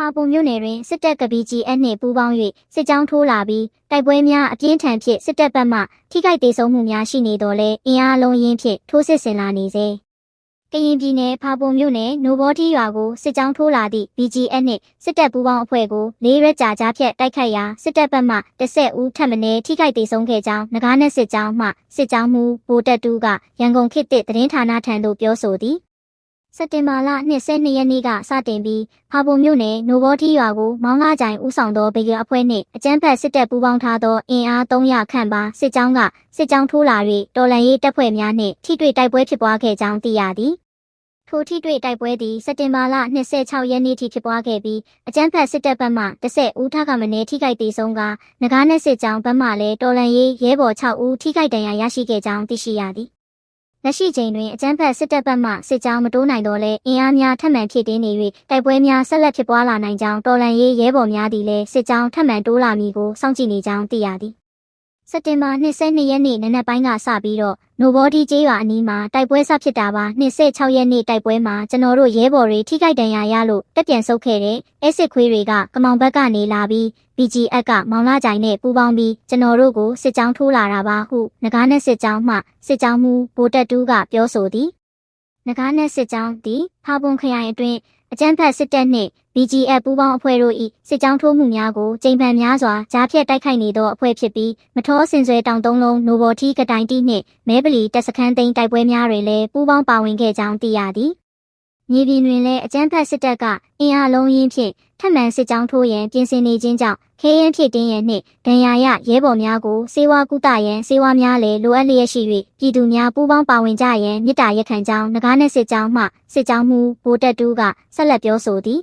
ဟာပုံမြို့နယ်တွင်စစ်တပ်ကပီးကြီးအနှင့်ပူးပေါင်း၍စစ်ကြောင်းထိုးလာပြီးတိုက်ပွဲများအပြင်းထန်ဖြင့်စစ်တပ်ဘက်မှထိခိုက်ဒေဆုံးမှုများရှိနေတော်လဲအင်အားလုံးရင်းဖြင့်ထိုးစစ်ဆင်လာနေစေကရင်ပြည်နယ်ဖာပုံမြို့နယ်နိုဘောတီရွာကိုစစ်ကြောင်းထိုးလာသည့် BGF နှင့်စစ်တပ်ပူးပေါင်းအဖွဲ့ကိုလေးရက်ကြာကြားဖြတ်တိုက်ခိုက်ရာစစ်တပ်ဘက်မှတစ်ဆက်ဦးထပ်မံထိခိုက်ဒေဆုံးခဲ့ကြောင်းငကားနဲ့စစ်ကြောင်းမှစစ်ကြောင်းမှူးဗိုလ်တပ်တူးကရန်ကုန်ခေတ်သစ်သတင်းဌာနထံသို့ပြောဆိုသည် စက်တင်ဘာလ22ရက်နေ့ကစတင်ပြီးဖာပုံမြို့နယ်နိုဘောတီရွာကိုမောင်းလာကြိုင်ဦးဆောင်သောဗေဂအဖွဲ့နှင့်အကြမ်းဖက်စစ်တပ်ပူးပေါင်းထားသောအင်အား300ခန့်ပါစစ်ကြောင်းကစစ်ကြောင်းထိုးလာ၍တော်လန်ရေးတပ်ဖွဲ့များနှင့်ထိတွေ့တိုက်ပွဲဖြစ်ပွားခဲ့ကြောင်းသိရသည်ထိုထိတွေ့တိုက်ပွဲသည်စက်တင်ဘာလ26ရက်နေ့ထိဖြစ်ပွားခဲ့ပြီးအကြမ်းဖက်စစ်တပ်ဘက်မှ10ဦးထကမနေထိခိုက်ဒေဆုံးကငကားနဲ့စစ်ကြောင်းဘက်မှလည်းတော်လန်ရေးရဲဘော်6ဦးထိခိုက်ဒဏ်ရာရရှိခဲ့ကြောင်းသိရှိရသည် လက်ရှိချိန်တွင်အကြမ်းဖက်စစ်တပ်ဘက်မှစစ်ကြောင်းမတိုးနိုင်တော့လဲအင်အားများထပ်မံဖြစ်တင်းနေ၍တိုက်ပွဲများဆက်လက်ဖြစ်ပွားလာနိုင်ကြောင်းတော်လန်ရေးရဲဘော်များသည်လည်းစစ်ကြောင်းထပ်မံတိုးလာမည်ကိုစောင့်ကြည့်နေကြောင်းသိရသည် စက်တင်ဘာ22ရက်နေ့နနက်ပိုင်းကစပြီးတော့နိုဘောဒီကျေးရွာအနီးမှာတိုက်ပွဲဆဖြစ်တာပါ26ရက်နေ့တိုက်ပွဲမှာကျွန်တော်တို့ရဲဘော်တွေထိခိုက်ဒဏ်ရာရလို့တက်ပြန်ဆုတ်ခဲ့တဲ့အဲစစ်ခွေးတွေကကမောင်ဘက်ကနေလာပြီး BGF ကမောင်လာကြိုင်နဲ့ပူးပေါင်းပြီးကျွန်တော်တို့ကိုစစ်ကြောင်းထိုးလာတာပါဟုငကားနဲ့စစ်ကြောင်းမှစစ်ကြောင်းမှူးဗိုလ်တပ်တူးကပြောဆိုသည်ငကားနဲ့စစ်ကြောင်းသည်ဖာပွန်ခရိုင်အတွင်းအကြမ်းဖက်စစ်တပ်နှင့် BGF ပူးပေါင်းအဖွဲ့တို့၏စစ်ကြောင်းထိုးမှုများကိုကြိမ်ဖန်များစွာကြားဖြတ်တိုက်ခိုက်နေသောအဖွဲ့ဖြစ်ပြီးမထောစင်ဆွဲတောင်သုံးလုံးနိုဘော်တီကတိုင်တီနှင့်မဲပလီတပ်စခန်းသိမ်းတိုက်ပွဲများတွင်လည်းပူးပေါင်းပါဝင်ခဲ့ကြောင်းသိရသည်မြေပြင်တွင်လည်းအကြမ်းဖက်စစ်တပ်ကအင်အားလုံးရင်းဖြင့်ထပ်မံစစ်ကြောင်းထိုးရန်ပြင်ဆင်နေခြင်းကြောင့်ခဲရင်ဖြစ်တင်းရန်နှင့်ဒဏ်ရာရရဲဘော်များကိုစေဝါကုသရန်စေဝါများလည်းလိုအပ်လျက်ရှိ၍ပြည်သူများပူးပေါင်းပါဝင်ကြရန်မြစ်တာရက်ခံကြောင်းငကားနဲ့စစ်ကြောင်းမှစစ်ကြောင်းမှူးဗိုလ်တပ်တူးကဆက်လက်ပြောဆိုသည်